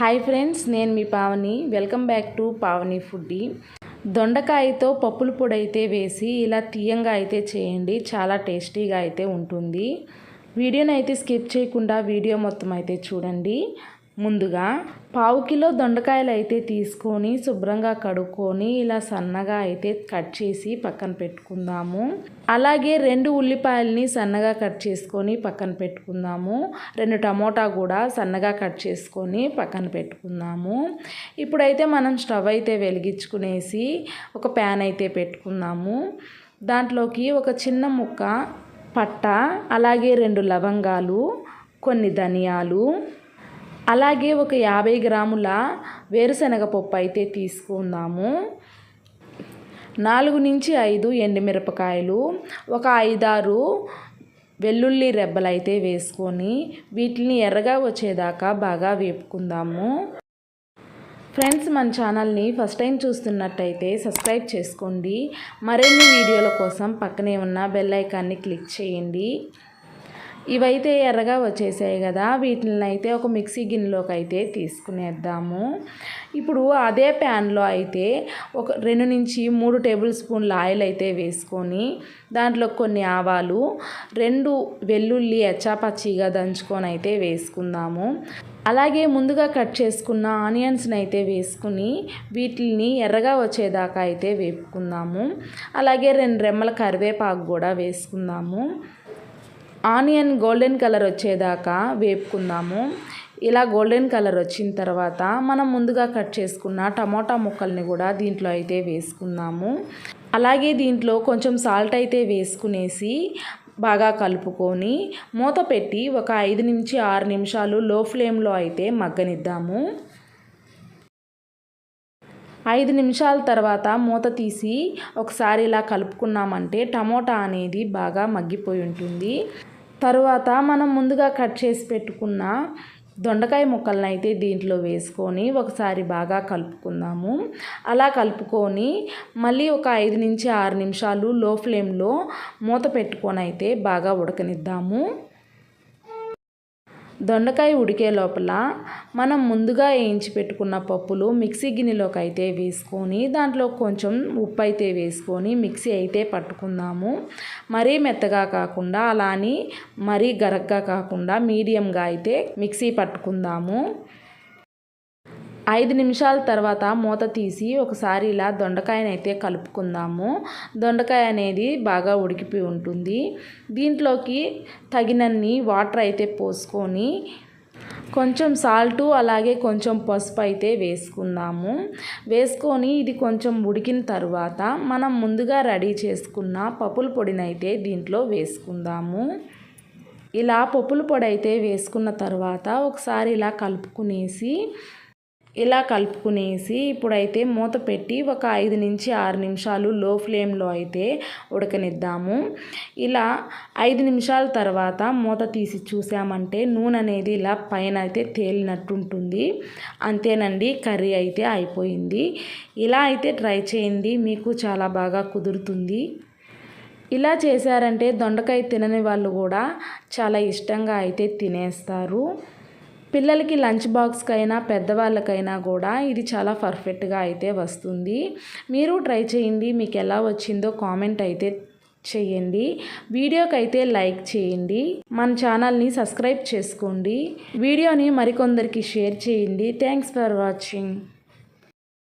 Hi friends నేను మీ Pavani. Welcome back to Pavani foodie. దొండకాయతో పప్పుల పొడి అయితే వేసి ఇలా తీయంగా అయితే చేయండి. చాలా టేస్టీగా అయితే ఉంటుంది. వీడియోని అయితే స్కిప్ చేయకుండా వీడియో మొత్తం అయితే చూడండి. ముందుగా పావు కిలో దొండకాయలు అయితే తీసుకొని శుభ్రంగా కడుక్కొని ఇలా సన్నగా అయితే కట్ చేసి పక్కన పెట్టుకుందాము. అలాగే రెండు ఉల్లిపాయలని సన్నగా కట్ చేసుకొని పక్కన పెట్టుకుందాము. రెండు టమోటా కూడా సన్నగా కట్ చేసుకొని పక్కన పెట్టుకుందాము. ఇప్పుడైతే మనం స్టవ్ అయితే వెలిగించుకునేసి ఒక ప్యాన్ అయితే పెట్టుకుందాము. దాంట్లోకి ఒక చిన్న ముక్క పట్ట అలాగే రెండు లవంగాలు కొన్ని ధనియాలు అలాగే ఒక యాభై గ్రాముల వేరుశనగ పప్పు అయితే తీసుకుందాము. నాలుగు నుంచి ఐదు ఎండుమిరపకాయలు ఒక ఐదారు వెల్లుల్లి రెబ్బలు అయితే వేసుకొని వీటిని ఎర్రగా వచ్చేదాకా బాగా వేపుకుందాము. ఫ్రెండ్స్ మన ఛానల్ని ఫస్ట్ టైం చూస్తున్నట్టయితే సబ్స్క్రైబ్ చేసుకోండి. మరిన్ని వీడియోల కోసం పక్కనే ఉన్న బెల్ ఐకాన్ని క్లిక్ చేయండి. ఇవైతే ఎర్రగా వచ్చేసాయి కదా వీటిని అయితే ఒక మిక్సీ గిన్నెలోకి అయితే తీసుకునేద్దాము. ఇప్పుడు అదే ప్యాన్లో అయితే ఒక రెండు నుంచి మూడు టేబుల్ స్పూన్ల ఆయిల్ అయితే వేసుకొని దాంట్లో కొన్ని ఆవాలు రెండు వెల్లుల్లి ఎచ్చాపచ్చిగా దంచుకొని అయితే వేసుకుందాము. అలాగే ముందుగా కట్ చేసుకున్న ఆనియన్స్ని అయితే వేసుకుని వీటిని ఎర్రగా వచ్చేదాకా అయితే వేపుకుందాము. అలాగే రెండు రెమ్మల కరివేపాకు కూడా వేసుకుందాము. ఆనియన్ గోల్డెన్ కలర్ వచ్చేదాకా వేపుకుందాము. ఇలా గోల్డెన్ కలర్ వచ్చిన తర్వాత మనం ముందుగా కట్ చేసుకున్న టమోటా ముక్కల్ని కూడా దీంట్లో అయితే వేసుకుందాము. అలాగే దీంట్లో కొంచెం సాల్ట్ అయితే వేసుకునేసి బాగా కలుపుకొని మూత పెట్టి ఒక ఐదు నుంచి ఆరు నిమిషాలు లో ఫ్లేమ్లో అయితే మగ్గనిద్దాము. ఐదు నిమిషాల తర్వాత మూత తీసి ఒకసారి ఇలా కలుపుకున్నామంటే టమోటా అనేది బాగా మగ్గిపోయి ఉంటుంది. తరువాత మనం ముందుగా కట్ చేసి పెట్టుకున్న దొండకాయ ముక్కలను అయితే దీంట్లో వేసుకొని ఒకసారి బాగా కలుపుకుందాము. అలా కలుపుకొని మళ్ళీ ఒక ఐదు నుంచి ఆరు నిమిషాలు లో ఫ్లేమ్లో మూత పెట్టుకొని అయితే బాగా ఉడకనిద్దాము. దొండకాయ ఉడికే లోపల మనం ముందుగా వేయించి పెట్టుకున్న పప్పులు మిక్సీ గిన్నెలోకి అయితే వేసుకొని దాంట్లో కొంచెం ఉప్పు అయితే వేసుకొని మిక్సీ అయితే పట్టుకుందాము. మరీ మెత్తగా కాకుండా అలాని మరీ గరగ్గా కాకుండా మీడియంగా అయితే మిక్సీ పట్టుకుందాము. ఐదు నిమిషాల తర్వాత మూత తీసి ఒకసారి ఇలా దొండకాయనైతే కలుపుకుందాము. దొండకాయ అనేది బాగా ఉడికిపోయి ఉంటుంది. దీంట్లోకి తగినన్ని వాటర్ అయితే పోసుకొని కొంచెం సాల్టు అలాగే కొంచెం పసుపు అయితే వేసుకుందాము. వేసుకొని ఇది కొంచెం ఉడికిన తర్వాత మనం ముందుగా రెడీ చేసుకున్న పప్పుల పొడినైతే దీంట్లో వేసుకుందాము. ఇలా పప్పుల పొడి అయితే వేసుకున్న తర్వాత ఒకసారి ఇలా కలుపుకునేసి ఇలా కలుపుకునేసి ఇప్పుడైతే మూత పెట్టి ఒక ఐదు నుంచి ఆరు నిమిషాలు లో ఫ్లేమ్లో అయితే ఉడకనిద్దాము. ఇలా ఐదు నిమిషాల తర్వాత మూత తీసి చూసామంటే నూనె అనేది ఇలా పైన అయితే తేలినట్టు ఉంటుంది అంతేనండి కర్రీ అయితే అయిపోయింది. ఇలా అయితే ట్రై చేయండి మీకు చాలా బాగా కుదురుతుంది. ఇలా చేశారంటే దొండకాయ తినని వాళ్ళు కూడా చాలా ఇష్టంగా అయితే తినేస్తారు. పిల్లలకి లంచ్ బాక్స్కైనా పెద్దవాళ్ళకైనా కూడా ఇది చాలా పర్ఫెక్ట్గా అయితే వస్తుంది. మీరు ట్రై చేయండి. మీకు ఎలా వచ్చిందో కామెంట్ అయితే చేయండి. వీడియోకి అయితే లైక్ చేయండి. మన ఛానల్ని సబ్స్క్రైబ్ చేసుకోండి. వీడియోని మరికొందరికి షేర్ చేయండి. Thanks for watching.